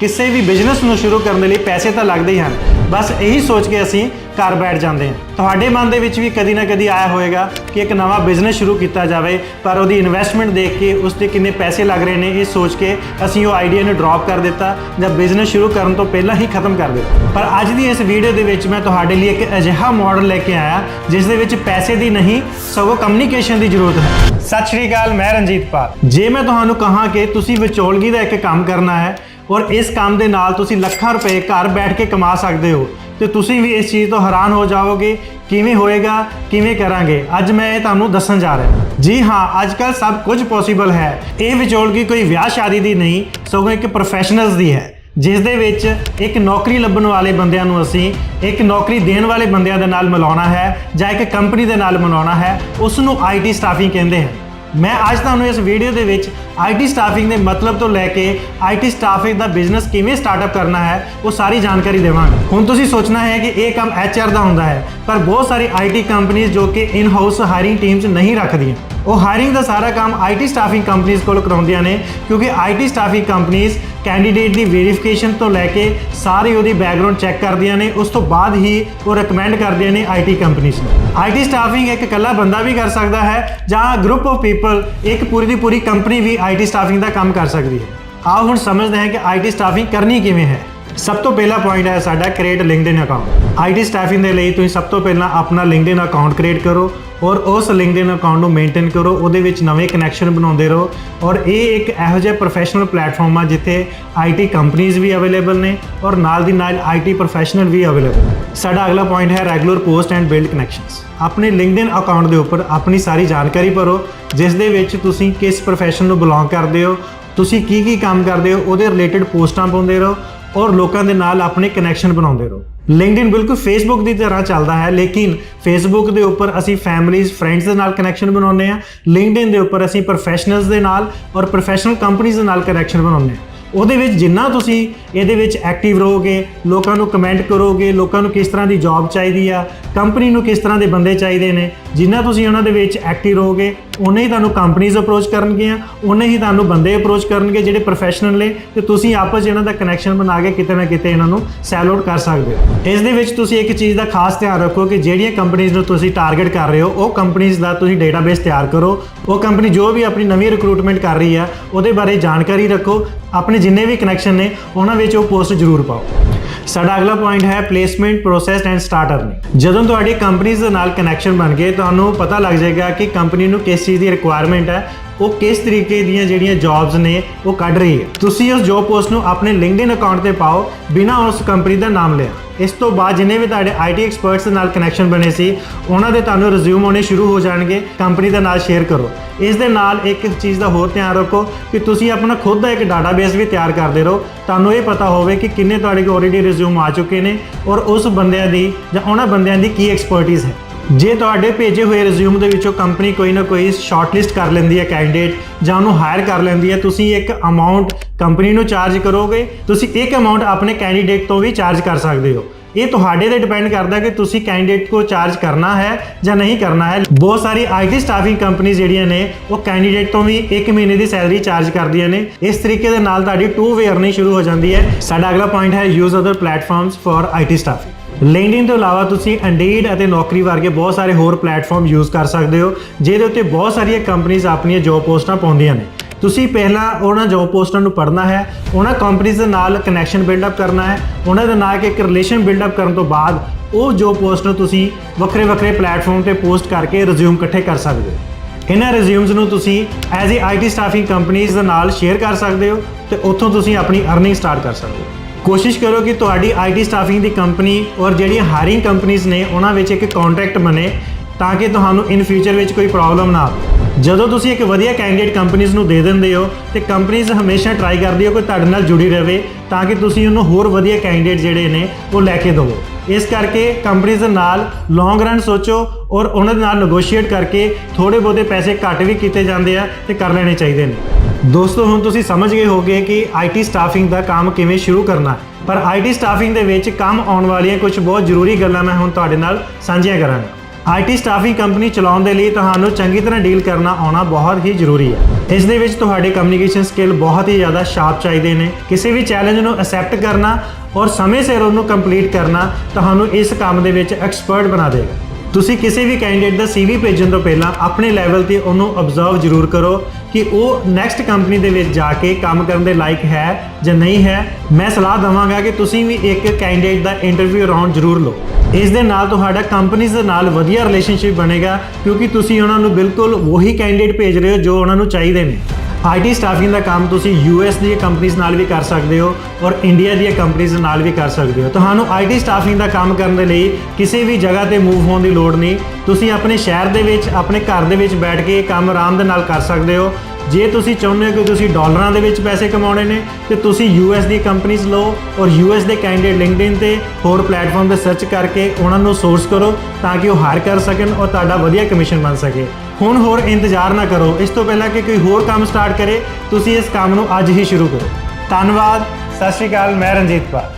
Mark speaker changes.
Speaker 1: ਕਿਸੇ ਵੀ ਬਿਜ਼ਨਸ ਨੂੰ ਸ਼ੁਰੂ ਕਰਨ ਦੇ ਲਈ ਪੈਸੇ ਤਾਂ ਲੱਗਦੇ ਹੀ ਹਨ। ਬਸ ਇਹੀ ਸੋਚ ਕੇ ਅਸੀਂ ਘਰ ਬੈਠ ਜਾਂਦੇ ਹਾਂ। ਤੁਹਾਡੇ ਮਨ ਦੇ ਵਿੱਚ ਵੀ ਕਦੀ ਨਾ ਕਦੀ ਆਇਆ ਹੋਵੇਗਾ ਕਿ ਇੱਕ ਨਵਾਂ ਬਿਜ਼ਨਸ ਸ਼ੁਰੂ ਕੀਤਾ ਜਾਵੇ, ਪਰ ਉਹਦੀ ਇਨਵੈਸਟਮੈਂਟ ਦੇਖ ਕੇ ਉਸ ਤੇ ਕਿੰਨੇ ਪੈਸੇ ਲੱਗ ਰਹੇ ਨੇ, ਇਹ ਸੋਚ ਕੇ ਅਸੀਂ ਉਹ ਆਈਡੀਆ ਨੂੰ ਡ੍ਰੌਪ ਕਰ ਦਿੱਤਾ ਜਾਂ ਬਿਜ਼ਨਸ ਸ਼ੁਰੂ ਕਰਨ ਤੋਂ ਪਹਿਲਾਂ ਹੀ ਖਤਮ ਕਰ ਦਿੱਤਾ। ਪਰ ਅੱਜ ਦੀ ਇਸ ਵੀਡੀਓ ਦੇ ਵਿੱਚ ਮੈਂ ਤੁਹਾਡੇ ਲਈ ਇੱਕ ਅਜਿਹਾ ਮਾਡਲ ਲੈ ਕੇ ਆਇਆ, ਜਿਸ ਦੇ ਵਿੱਚ ਪੈਸੇ ਦੀ ਨਹੀਂ, ਸਗੋਂ ਕਮਿਊਨੀਕੇਸ਼ਨ ਦੀ ਜ਼ਰੂਰਤ ਹੈ। ਸਤਿ ਸ਼੍ਰੀ ਅਕਾਲ, ਮੈਂ ਰਣਜੀਤ ਪਾਲ। ਜੇ ਮੈਂ ਤੁਹਾਨੂੰ ਕਹਾਂ ਕਿ ਤੁਸੀਂ ਵਿਚੋਲਗੀ ਦਾ ਇੱਕ ਕੰਮ ਕਰਨਾ ਹੈ ਔਰ ਇਸ ਕੰਮ ਦੇ ਨਾਲ ਤੁਸੀਂ ਲੱਖਾਂ ਰੁਪਏ ਘਰ ਬੈਠ ਕੇ ਕਮਾ ਸਕਦੇ ਹੋ ਤੇ ਤੁਸੀਂ ਵੀ ਇਸ ਚੀਜ਼ ਤੋਂ ਹੈਰਾਨ ਹੋ ਜਾਓਗੇ ਕਿਵੇਂ ਹੋਏਗਾ, ਕਿਵੇਂ ਕਰਾਂਗੇ? ਅੱਜ ਮੈਂ ਇਹ ਤੁਹਾਨੂੰ ਦੱਸਣ ਜਾ ਰਿਹਾ। ਜੀ ਹਾਂ ਅੱਜ ਕੱਲ ਸਭ ਕੁਝ ਪੋਸੀਬਲ ਹੈ। ਇਹ ਵਿਚੋਲਗੀ ਕੋਈ ਵਿਆਹ ਸ਼ਾਦੀ ਦੀ ਨਹੀਂ, ਸਗੋਂ ਇੱਕ ਪ੍ਰੋਫੈਸ਼ਨਲਸ ਦੀ ਹੈ। ਜਿਸ ਦੇ ਵਿੱਚ ਇੱਕ ਨੌਕਰੀ ਲੱਭਣ ਵਾਲੇ ਬੰਦਿਆਂ ਨੂੰ ਅਸੀਂ ਇੱਕ ਨੌਕਰੀ ਦੇਣ ਵਾਲੇ ਬੰਦਿਆਂ ਦੇ ਨਾਲ ਮਿਲਾਉਣਾ ਹੈ ਜਾਂ ਇੱਕ ਕੰਪਨੀ ਦੇ ਨਾਲ ਮਿਲਾਉਣਾ ਹੈ, ਉਸ ਨੂੰ ਆਈਟੀ ਸਟਾਫਿੰਗ ਕਹਿੰਦੇ ਹਨ। ਮੈਂ ਅੱਜ ਤੁਹਾਨੂੰ ਇਸ ਵੀਡੀਓ ਦੇ ਵਿੱਚ ਆਈਟੀ ਸਟਾਫਿੰਗ ਦੇ ਮਤਲਬ ਤੋਂ ਲੈ ਕੇ ਆਈਟੀ ਸਟਾਫਿੰਗ ਦਾ ਬਿਜ਼ਨਸ ਕਿਵੇਂ ਸਟਾਰਟਅਪ ਕਰਨਾ ਹੈ, ਉਹ ਸਾਰੀ ਜਾਣਕਾਰੀ ਦੇਵਾਂਗਾ। ਹੁਣ ਤੁਸੀਂ ਸੋਚਣਾ ਹੈ ਕਿ ਇਹ ਕੰਮ ਐਚਆਰ ਦਾ ਹੁੰਦਾ ਹੈ, ਪਰ ਬਹੁਤ ਸਾਰੀ ਆਈਟੀ ਕੰਪਨੀਆਂ ਜੋ ਕਿ ਇਨ ਹਾਊਸ ਹਾਇਰਿੰਗ ਟੀਮਸ ਨਹੀਂ ਰੱਖਦੀਆਂ। ਉਹ ਹਾਇਰਿੰਗ ਦਾ ਸਾਰਾ ਕੰਮ ਆਈਟੀ ਸਟਾਫਿੰਗ ਕੰਪਨੀਆਂ ਕੋਲ ਕਰਾਉਂਦੀਆਂ ਨੇ, ਕਿਉਂਕਿ ਆਈਟੀ ਸਟਾਫਿੰਗ ਕੰਪਨੀਆਂ ਕੈਂਡੀਡੇਟ ਦੀ ਵੈਰੀਫਿਕੇਸ਼ਨ ਤੋਂ ਲੈ ਕੇ ਸਾਰੀ ਉਹਦੀ ਬੈਕਗ੍ਰਾਉਂਡ ਚੈੱਕ ਕਰਦੀਆਂ ਨੇ, ਉਸ ਤੋਂ ਬਾਅਦ ਹੀ ਉਹ ਰეკਮੈਂਡ ਕਰਦੀਆਂ ਨੇ ਆਈਟੀ ਕੰਪਨੀਆਂ ਨੂੰ। ਆਈਟੀ ਸਟਾਫਿੰਗ ਇੱਕ ਇਕੱਲਾ ਬੰਦਾ ਵੀ ਕਰ ਸਕਦਾ ਹੈ, ਜਾਂ ਗਰੁੱਪ ਆਫ ਪੀਪਲ ਇੱਕ ਪੂਰੀ ਦੀ ਪੂਰੀ ਕੰਪਨੀ ਵੀ ਆਈਟੀ ਸਟਾਫਿੰਗ ਦਾ ਕੰਮ ਕਰ ਸਕਦੀ ਹੈ। ਆਓ ਹੁਣ ਸਮਝਦੇ ਹਾਂ ਕਿ ਆਈਟੀ ਸਟਾਫਿੰਗ ਕਰਨੀ ਕਿਵੇਂ ਹੈ। ਸਭ ਤੋਂ ਪਹਿਲਾ ਪੁਆਇੰਟ ਹੈ ਸਾਡਾ create LinkedIn account IT staffing ਦੇ ਲਈ ਤੁਸੀਂ ਸਭ ਤੋਂ ਪਹਿਲਾਂ ਆਪਣਾ ਲਿੰਕਡਇਨ ਅਕਾਊਂਟ ਕ੍ਰੀਏਟ ਕਰੋ ਔਰ ਉਸ ਲਿੰਕਡਇਨ ਅਕਾਊਂਟ ਨੂੰ ਮੇਨਟੇਨ ਕਰੋ, ਉਹਦੇ ਵਿੱਚ ਨਵੇਂ ਕਨੈਕਸ਼ਨ ਬਣਾਉਂਦੇ ਰਹੋ ਔਰ ਇਹ ਇੱਕ ਇਹੋ ਜਿਹਾ ਪ੍ਰੋਫੈਸ਼ਨਲ ਪਲੇਟਫਾਰਮ ਆ ਜਿੱਥੇ ਆਈਟੀ ਕੰਪਨੀਆਂ ਵੀ ਅਵੇਲੇਬਲ ਨੇ ਔਰ ਨਾਲ ਦੀ ਨਾਲ ਆਈਟੀ ਪ੍ਰੋਫੈਸ਼ਨਲ ਵੀ ਅਵੇਲੇਬਲ ਨੇ। ਸਾਡਾ ਅਗਲਾ ਪੁਆਇੰਟ ਹੈ regular post and build connections ਆਪਣੇ ਲਿੰਕਡਇਨ ਅਕਾਊਂਟ ਦੇ ਉੱਪਰ ਆਪਣੀ ਸਾਰੀ ਜਾਣਕਾਰੀ ਭਰੋ, ਜਿਸ ਦੇ ਵਿੱਚ ਤੁਸੀਂ ਕਿਸ ਪ੍ਰੋਫੈਸ਼ਨ ਨੂੰ ਬਿਲੋਂਗ ਕਰਦੇ ਹੋ, ਤੁਸੀਂ ਕੀ ਕੀ ਕੰਮ ਕਰਦੇ ਹੋ, ਉਹਦੇ ਰਿਲੇਟਡ ਪੋਸਟਾਂ ਪਾਉਂਦੇ ਰਹੋ ਔਰ ਲੋਕਾਂ ਦੇ ਨਾਲ ਆਪਣੇ ਕਨੈਕਸ਼ਨ ਬਣਾਉਂਦੇ ਰਹੋ। ਲਿੰਕਡਇਨ ਬਿਲਕੁਲ ਫੇਸਬੁੱਕ ਦੀ ਤਰ੍ਹਾਂ ਚੱਲਦਾ ਹੈ, ਲੇਕਿਨ ਫੇਸਬੁੱਕ ਦੇ ਉੱਪਰ ਅਸੀਂ ਫੈਮਿਲੀਜ਼ ਫਰੈਂਡਸ ਦੇ ਨਾਲ ਕਨੈਕਸ਼ਨ ਬਣਾਉਂਦੇ ਆ ਲਿੰਕਡਇਨ ਦੇ ਉੱਪਰ ਅਸੀਂ ਪ੍ਰੋਫੈਸ਼ਨਲਸ ਦੇ ਨਾਲ ਔਰ ਪ੍ਰੋਫੈਸ਼ਨਲ ਕੰਪਨੀਆਂ ਦੇ ਨਾਲ ਕਨੈਕਸ਼ਨ ਬਣਾਉਂਦੇ ਆ ਉਹਦੇ ਵਿੱਚ ਜਿੰਨਾ ਤੁਸੀਂ ਇਹਦੇ ਵਿੱਚ ਐਕਟਿਵ ਰਹੋਗੇ, ਲੋਕਾਂ ਨੂੰ ਕਮੈਂਟ ਕਰੋਗੇ, ਲੋਕਾਂ ਨੂੰ ਕਿਸ ਤਰ੍ਹਾਂ ਦੀ ਜੌਬ ਚਾਹੀਦੀ ਆ ਕੰਪਨੀ ਨੂੰ ਕਿਸ ਤਰ੍ਹਾਂ ਦੇ ਬੰਦੇ ਚਾਹੀਦੇ ਨੇ, ਜਿੰਨਾ ਤੁਸੀਂ ਉਹਨਾਂ ਦੇ ਵਿੱਚ ਐਕਟਿਵ ਰਹੋਗੇ ਉਨੇ ਹੀ ਤੁਹਾਨੂੰ ਕੰਪਨੀਆਂ ਅਪਰੋਚ ਕਰਨਗੀਆਂ ਉਨੇ ਹੀ ਤੁਹਾਨੂੰ ਬੰਦੇ ਅਪਰੋਚ ਕਰਨਗੇ ਜਿਹੜੇ ਪ੍ਰੋਫੈਸ਼ਨਲ ਨੇ, ਤੇ ਤੁਸੀਂ ਆਪਸ 'ਚ ਇਹਨਾਂ ਦਾ ਕਨੈਕਸ਼ਨ ਬਣਾ ਕੇ ਕਿਤੇ ਨਾ ਕਿਤੇ ਇਹਨਾਂ ਨੂੰ ਸੈਲ ਆਊਟ ਕਰ ਸਕਦੇ ਹੋ। ਇਸ ਦੇ ਵਿੱਚ ਤੁਸੀਂ ਇੱਕ ਚੀਜ਼ ਦਾ ਖਾਸ ਧਿਆਨ ਰੱਖੋ ਕਿ ਜਿਹੜੀਆਂ ਕੰਪਨੀਆਂ ਨੂੰ ਤੁਸੀਂ ਟਾਰਗੇਟ ਕਰ ਰਹੇ ਹੋ, ਉਹ ਕੰਪਨੀਆਂ ਦਾ ਤੁਸੀਂ ਡੇਟਾਬੇਸ ਤਿਆਰ ਕਰੋ। ਉਹ ਕੰਪਨੀ ਜੋ ਵੀ ਆਪਣੀ ਨਵੀਂ ਰਿਕਰੂਟਮੈਂਟ ਕਰ ਰਹੀ ਹੈ ਉਹਦੇ ਬਾਰੇ ਜਾਣਕਾਰੀ ਰੱਖੋ। ਆਪਣੇ ਜਿੰਨੇ ਵੀ ਕਨੈਕਸ਼ਨ ਨੇ, ਉਹਨਾਂ ਵਿੱਚ ਉਹ ਪੋਸਟ ਜ਼ਰੂਰ ਪਾਓ। ਸਾਡਾ ਅਗਲਾ ਪੁਆਇੰਟ ਹੈ placement process and start earning ਜਦੋਂ ਤੁਹਾਡੀ ਕੰਪਨੀਆਂ ਦੇ ਨਾਲ ਕਨੈਕਸ਼ਨ ਬਣ ਗਏ, ਤੁਹਾਨੂੰ ਪਤਾ ਲੱਗ ਜਾਏਗਾ ਕਿ ਕੰਪਨੀ ਨੂੰ ਕਿਸ ਚੀਜ਼ ਦੀ ਰਿਕੁਆਇਰਮੈਂਟ ਹੈ ਉਹ ਕਿਸ ਤਰੀਕੇ ਦੀਆਂ ਜਿਹੜੀਆਂ ਜੌਬਸ ਨੇ, ਉਹ ਕੱਢ ਰਹੀ ਹੈ। ਤੁਸੀਂ ਉਸ ਜੌਬ ਪੋਸਟ ਨੂੰ ਆਪਣੇ ਲਿੰਕਡਇਨ ਅਕਾਊਂਟ ਤੇ ਪਾਓ, ਬਿਨਾਂ ਉਸ ਕੰਪਨੀ ਦਾ ਨਾਮ ਲਿਆ। ਇਸ ਤੋਂ ਬਾਅਦ ਜਿੰਨੇ ਵੀ ਤੁਹਾਡੇ ਆਈਟੀ ਐਕਸਪਰਟਸ ਦੇ ਨਾਲ ਕਨੈਕਸ਼ਨ ਬਣੇ ਸੀ, ਉਹਨਾਂ ਦੇ ਤੁਹਾਨੂੰ ਰਿਜ਼ਿਊਮ ਆਉਣੇ ਸ਼ੁਰੂ ਹੋ ਜਾਣਗੇ। ਕੰਪਨੀ ਦੇ ਨਾਲ ਸ਼ੇਅਰ ਕਰੋ। ਇਸ ਦੇ ਨਾਲ ਇੱਕ ਚੀਜ਼ ਦਾ ਹੋਰ ਧਿਆਨ ਰੱਖੋ ਕਿ ਤੁਸੀਂ ਆਪਣਾ ਖੁਦ ਦਾ ਇੱਕ ਡਾਟਾਬੇਸ ਵੀ ਤਿਆਰ ਕਰਦੇ ਰਹੋ। ਤੁਹਾਨੂੰ ਇਹ ਪਤਾ ਹੋਵੇ ਕਿ ਕਿੰਨੇ ਤੁਹਾਡੇ ਕੋਲ ਆਲਰੇਡੀ ਰਿਜ਼ਿਊਮ ਆ ਚੁੱਕੇ ਨੇ ਔਰ ਉਸ ਬੰਦਿਆਂ ਦੀ ਜਾਂ ਉਹਨਾਂ ਬੰਦਿਆਂ ਦੀ ਕੀ ਐਕਸਪਰਟਿਜ਼ ਹੈ। ਜੇ ਤੁਹਾਡੇ ਭੇਜੇ ਹੋਏ ਰਿਜ਼ਿਊਮ ਦੇ ਵਿੱਚੋਂ ਕੰਪਨੀ ਕੋਈ ਨਾ ਕੋਈ ਸ਼ਾਰਟਲਿਸਟ ਕਰ ਲੈਂਦੀ ਹੈ ਕੈਂਡੀਡੇਟ ਜਾਂ ਉਹਨੂੰ ਹਾਇਰ ਕਰ ਲੈਂਦੀ ਹੈ, ਤੁਸੀਂ ਇੱਕ ਅਮਾਉਂਟ ਕੰਪਨੀ ਨੂੰ ਚਾਰਜ ਕਰੋਗੇ, ਤੁਸੀਂ ਇੱਕ ਅਮਾਉਂਟ ਆਪਣੇ ਕੈਂਡੀਡੇਟ ਤੋਂ ਵੀ ਚਾਰਜ ਕਰ ਸਕਦੇ ਹੋ। ਇਹ ਤੁਹਾਡੇ ਤੇ ਡਿਪੈਂਡ ਕਰਦਾ ਕਿ ਤੁਸੀਂ ਕੈਂਡੀਡੇਟ ਕੋ ਚਾਰਜ ਕਰਨਾ ਹੈ ਜਾਂ ਨਹੀਂ ਕਰਨਾ ਹੈ। ਬਹੁਤ ਸਾਰੀ ਆਈਟੀ ਸਟਾਫਿੰਗ ਕੰਪਨੀ ਜਿਹੜੀਆਂ ਨੇ, ਉਹ ਕੈਂਡੀਡੇਟ ਤੋਂ ਵੀ 1 ਮਹੀਨੇ ਦੀ ਸੈਲਰੀ ਚਾਰਜ ਕਰਦੀਆਂ ਨੇ। ਇਸ ਤਰੀਕੇ ਦੇ ਨਾਲ ਤੁਹਾਡੀ ਟੂ ਵੇ ਅਰਨਿੰਗ ਸ਼ੁਰੂ ਹੋ ਜਾਂਦੀ ਹੈ। ਸਾਡਾ ਅਗਲਾ ਪੁਆਇੰਟ ਹੈ use other platforms for IT staffing LinkedIn ਤੋਂ ਇਲਾਵਾ ਤੁਸੀਂ ਇੰਡੀਡ ਅਤੇ ਨੌਕਰੀ ਵਰਗੇ ਬਹੁਤ ਸਾਰੇ ਹੋਰ ਪਲੇਟਫਾਰਮ ਯੂਜ਼ ਕਰ ਸਕਦੇ ਹੋ, ਜਿਹਦੇ ਉੱਤੇ ਬਹੁਤ ਸਾਰੀਆਂ ਕੰਪਨੀਆਂ ਆਪਣੀਆਂ ਜੋਬ ਪੋਸਟਾਂ ਪਾਉਂਦੀਆਂ ਨੇ। ਤੁਸੀਂ ਪਹਿਲਾਂ ਉਹਨਾਂ ਜੋਬ ਪੋਸਟਾਂ ਨੂੰ ਪੜ੍ਹਨਾ ਹੈ, ਉਹਨਾਂ ਕੰਪਨੀਆਂ ਦੇ ਨਾਲ ਕਨੈਕਸ਼ਨ ਬਿਲਡ ਅਪ ਕਰਨਾ ਹੈ, ਉਹਨਾਂ ਦੇ ਨਾਲ ਇੱਕ ਰਿਲੇਸ਼ਨ ਬਿਲਡ ਅਪ ਕਰਨ ਤੋਂ ਬਾਅਦ ਉਹ ਜੋਬ ਪੋਸਟ ਨੂੰ ਤੁਸੀਂ ਵੱਖਰੇ ਵੱਖਰੇ ਪਲੇਟਫਾਰਮ ਤੇ ਪੋਸਟ ਕਰਕੇ ਰਿਜ਼ਿਊਮ ਇਕੱਠੇ ਕਰ ਸਕਦੇ ਹੋ। ਇਹਨਾਂ ਰਿਜ਼ਿਊਮਸ ਨੂੰ ਤੁਸੀਂ ਐਜ਼ ਏ ਆਈਟੀ ਸਟਾਫਿੰਗ ਕੰਪਨੀਆਂ ਦੇ ਨਾਲ ਸ਼ੇਅਰ ਕਰ ਸਕਦੇ ਹੋ ਤੇ ਉੱਥੋਂ ਤੁਸੀਂ ਆਪਣੀ ਅਰਨਿੰਗ ਸਟਾਰਟ ਕਰ ਸਕਦੇ ਹੋ। ਕੋਸ਼ਿਸ਼ ਕਰੋ ਕਿ ਤੁਹਾਡੀ ਆਈਟੀ ਸਟਾਫਿੰਗ ਦੀ ਕੰਪਨੀ ਔਰ ਜਿਹੜੀਆਂ ਹਾਇਰਿੰਗ ਕੰਪਨੀਆਂ ਨੇ ਉਹਨਾਂ ਵਿੱਚ ਇੱਕ ਕੰਟਰੈਕਟ ਬਣੇ ਤਾਂ ਕਿ ਤੁਹਾਨੂੰ ਇਨ ਫਿਊਚਰ ਵਿੱਚ ਕੋਈ ਪ੍ਰੋਬਲਮ ਨਾ ਆਵੇ। ਜਦੋਂ ਤੁਸੀਂ ਇੱਕ ਵਧੀਆ ਕੈਂਡੀਡੇਟ ਕੰਪਨੀਆਂ ਨੂੰ ਦੇ ਦਿੰਦੇ ਹੋ ਤੇ ਕੰਪਨੀਆਂ ਹਮੇਸ਼ਾ ਟਰਾਈ ਕਰਦੀ ਹੋ ਕਿ ਤੁਹਾਡੇ ਨਾਲ ਜੁੜੀ ਰਹੇ ਤਾਂ ਕਿ ਤੁਸੀਂ ਉਹਨੂੰ ਹੋਰ ਵਧੀਆ ਕੈਂਡੀਡੇਟ ਜਿਹੜੇ ਨੇ ਉਹ ਲੈ ਕੇ ਦਿਵੋ। ਇਸ ਕਰਕੇ ਕੰਪਨੀਆਂ ਦੇ ਨਾਲ ਲੌਂਗ ਰਨ ਸੋਚੋ ਔਰ ਉਹਨਾਂ ਦੇ ਨਾਲ ਨੈਗੋਸ਼ੀਏਟ ਕਰਕੇ ਥੋੜੇ ਬਹੁਤੇ ਪੈਸੇ ਘੱਟ ਵੀ ਕੀਤੇ ਜਾਂਦੇ ਆ ਤੇ ਕਰ ਲੈਣੇ ਚਾਹੀਦੇ ਨੇ। ਦੋਸਤੋ, ਹੁਣ ਤੁਸੀਂ ਸਮਝ ਗਏ ਹੋਗੇ ਕਿ ਆਈਟੀ ਸਟਾਫਿੰਗ ਦਾ ਕੰਮ ਕਿਵੇਂ ਸ਼ੁਰੂ ਕਰਨਾ। ਹੈ ਪਰ ਆਈਟੀ ਸਟਾਫਿੰਗ ਦੇ ਵਿੱਚ ਕੰਮ ਆਉਣ ਵਾਲੀਆਂ ਕੁਝ ਬਹੁਤ ਜ਼ਰੂਰੀ ਗੱਲਾਂ ਮੈਂ ਹੁਣ ਤੁਹਾਡੇ ਨਾਲ ਸਾਂਝੀਆਂ ਕਰਾਂਗਾ। ਆਈਟੀ ਸਟਾਫਿੰਗ ਕੰਪਨੀ ਚਲਾਉਣ ਦੇ ਲਈ ਤੁਹਾਨੂੰ ਚੰਗੀ ਤਰ੍ਹਾਂ ਡੀਲ ਕਰਨਾ ਆਉਣਾ ਬਹੁਤ ਹੀ ਜ਼ਰੂਰੀ ਹੈ। ਇਸ ਦੇ ਵਿੱਚ ਤੁਹਾਡੇ ਕਮਿਊਨੀਕੇਸ਼ਨ ਸਕਿੱਲ ਬਹੁਤ ਹੀ ਜ਼ਿਆਦਾ ਸ਼ਾਰਪ ਚਾਹੀਦੇ ਨੇ। ਕਿਸੇ ਵੀ ਚੈਲੰਜ ਨੂੰ ਅਸੈਪਟ ਕਰਨਾ ਔਰ ਸਮੇਂ ਸਿਰ ਉਹਨੂੰ ਕੰਪਲੀਟ ਕਰਨਾ ਤੁਹਾਨੂੰ ਇਸ ਕੰਮ ਦੇ ਵਿੱਚ ਐਕਸਪਰਟ ਬਣਾ ਦੇਗਾ। ਤੁਸੀਂ ਕਿਸੇ ਵੀ ਕੈਂਡੀਡੇਟ ਦਾ CV ਭੇਜਣ ਤੋਂ ਪਹਿਲਾਂ ਆਪਣੇ ਲੈਵਲ ਤੇ ਉਹਨੂੰ ਅਬਜ਼ਰਵ ਜ਼ਰੂਰ ਕਰੋ ਕਿ ਉਹ ਨੈਕਸਟ ਕੰਪਨੀ ਦੇ ਵਿੱਚ ਜਾ ਕੇ ਕੰਮ ਕਰਨ ਦੇ ਲਾਇਕ ਹੈ ਜਾਂ ਨਹੀਂ ਹੈ। ਮੈਂ ਸਲਾਹ ਦਵਾਂਗਾ ਕਿ ਤੁਸੀਂ ਵੀ ਇੱਕ ਕੈਂਡੀਡੇਟ ਦਾ ਇੰਟਰਵਿਊ ਰਾਉਂਡ ਜ਼ਰੂਰ ਲਓ। ਇਸ ਦੇ ਨਾਲ ਤੁਹਾਡਾ ਕੰਪਨੀਜ਼ ਦੇ ਨਾਲ ਵਧੀਆ ਰਿਲੇਸ਼ਨਸ਼ਿਪ ਬਣੇਗਾ ਕਿਉਂਕਿ ਤੁਸੀਂ ਉਹਨਾਂ ਨੂੰ ਬਿਲਕੁਲ ਉਹੀ ਕੈਂਡੀਡੇਟ ਭੇਜ ਰਹੇ ਹੋ ਜੋ ਉਹਨਾਂ ਨੂੰ ਚਾਹੀਦੇ ਨੇ। ਆਈਟੀ ਸਟਾਫਿੰਗ ਦਾ ਕੰਮ ਤੁਸੀਂ ਯੂਐਸ ਦੀਆਂ ਕੰਪਨੀਆਂ ਨਾਲ ਵੀ ਕਰ ਸਕਦੇ ਹੋ ਔਰ ਇੰਡੀਆ ਦੀਆਂ ਕੰਪਨੀਆਂ ਨਾਲ ਵੀ ਕਰ ਸਕਦੇ ਹੋ। ਤੁਹਾਨੂੰ ਆਈਟੀ ਸਟਾਫਿੰਗ ਦਾ ਕੰਮ ਕਰਨ ਦੇ ਲਈ ਕਿਸੇ ਵੀ ਜਗ੍ਹਾ ਤੇ ਮੂਵ ਹੋਣ ਦੀ ਲੋੜ ਨਹੀਂ। ਤੁਸੀਂ ਆਪਣੇ ਸ਼ਹਿਰ ਦੇ ਵਿੱਚ, ਆਪਣੇ ਘਰ ਦੇ ਵਿੱਚ ਬੈਠ ਕੇ ਕੰਮ ਆਰਾਮ ਦੇ ਨਾਲ ਕਰ ਸਕਦੇ ਹੋ। ਜੇ ਤੁਸੀਂ ਚਾਹੁੰਦੇ ਹੋ ਕਿ ਤੁਸੀਂ ਡਾਲਰਾਂ ਦੇ ਵਿੱਚ ਪੈਸੇ ਕਮਾਉਣੇ ਨੇ, ਤੇ ਤੁਸੀਂ ਯੂਐਸ ਦੀ ਕੰਪਨੀਆਂ ਲਓ ਔਰ ਯੂਐਸ ਦੇ ਕੈਂਡੀਡੇਟ ਲਿੰਕਡਇਨ ਤੇ ਹੋਰ ਪਲੇਟਫਾਰਮ ਤੇ ਸਰਚ ਕਰਕੇ ਉਹਨਾਂ ਨੂੰ ਸੋਰਸ ਕਰੋ ਤਾਂ ਕਿ ਉਹ ਹਾਇਰ ਕਰ ਸਕਣ ਔਰ ਤੁਹਾਡਾ ਵਧੀਆ ਕਮਿਸ਼ਨ ਬਣ ਸਕੇ। ਹੁਣ ਹੋਰ ਇੰਤਜ਼ਾਰ ਨਾ ਕਰੋ। ਇਸ ਤੋਂ ਪਹਿਲਾਂ ਕਿ ਕੋਈ ਹੋਰ ਕੰਮ ਸਟਾਰਟ ਕਰੇ, ਤੁਸੀਂ ਇਸ ਕੰਮ ਨੂੰ ਅੱਜ ਹੀ ਸ਼ੁਰੂ ਕਰੋ। ਧੰਨਵਾਦ। ਸਤਿ ਸ਼੍ਰੀ ਅਕਾਲ। ਮੈਂ ਰਣਜੀਤ ਪਾਲ